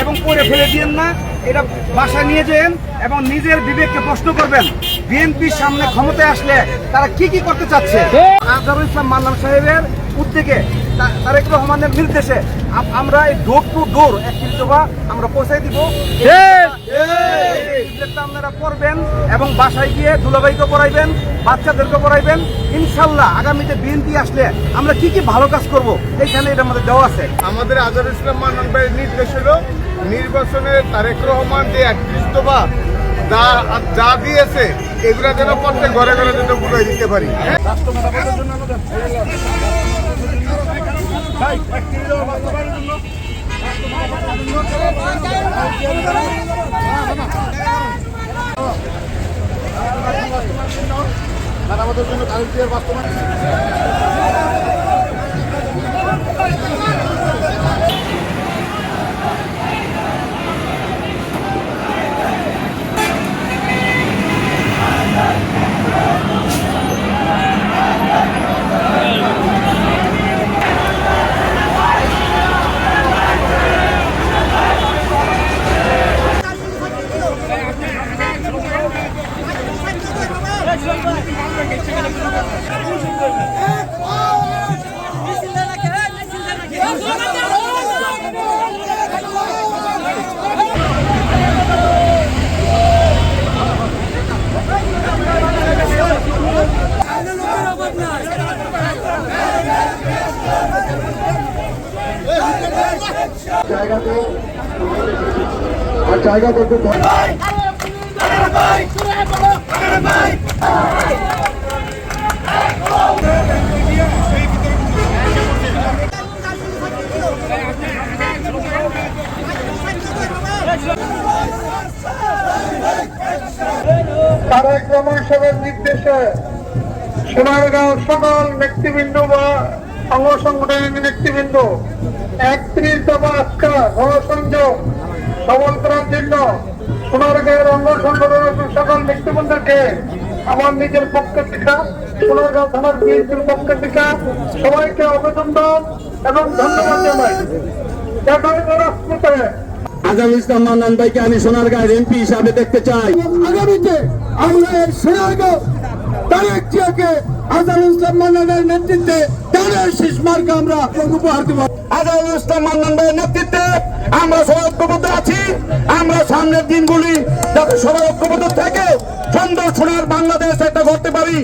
এবং পড়ে ফেলে দিয়েন না। এটা বাসায় নিয়ে যেন এবং নিজের বিবেককে প্রশ্ন করবেন বিএনপির সামনে ক্ষমতায় আসলে তারা কি কি করতে চাচ্ছে? আজহারুল ইসলাম মান্নান সাহেবের উদ্যোগে তারেক রহমানের নির্দেশে আমরা এই ডোর টু ডোর একটি দফা আমরা পৌঁছাই দিব। আপনারা পড়বেন এবং বাসায় গিয়ে দুলাভাইকে পড়াইবেন বাচ্চাদেরকে পড়াইবেন ইনশাল্লাহ আগামীতে বিএনপি আসলে আমরা কি কি ভালো কাজ করব এইখানে এটা আমাদের দেওয়া আছে। আমাদের আজহার ইসলাম মান্নান ভাইয়ের নির্দেশ হলো নির্বাচনে তারেক রহমান যে একত্রিশ দফা যা যা দিয়েছে, এগুলা যেন প্রত্যেক ঘরে ঘরে যেন বুঝাই দিতে পারি। আমাদের জন্য বাস্তবায়ন। জায়গাতে আর জায়গাতে নির্দেশে সোনারগাঁও সকল নেতৃবৃন্দ বা অঙ্গ সংগঠনের নেতৃবৃন্দ একত্রিশ দফা আজকা গণসংযোগ সবল করার জন্য সোনারগাঁয়ের অঙ্গ সংগঠনের সকল নেতৃবৃন্দকে আমার নিজের পক্ষ থেকে সোনারগাঁও থানার বিএনপির পক্ষ থেকে সবাইকে অভিনন্দন এবং ধন্যবাদ জানাই। আজহারুল ইসলাম মান্নান ভাইকে আমি সোনারগাঁয়ের এমপি হিসাবে দেখতে চাই। আগামীতে আমরা এই সোনারগাঁও তারেক জিয়াকে আজহারুল ইসলাম মান্নানের নেতৃত্বে তাদের শীষ মার্কে আমরা উপহার দেব। আজহারুল ইসলাম মান্নান নেতৃত্বে আমরা সবাই ঐক্যবদ্ধ আছি। আমরা সামনের দিনগুলি যাতে সবাই ঐক্যবদ্ধ থেকে সুন্দর সোনার বাংলাদেশ একটা করতে পারি।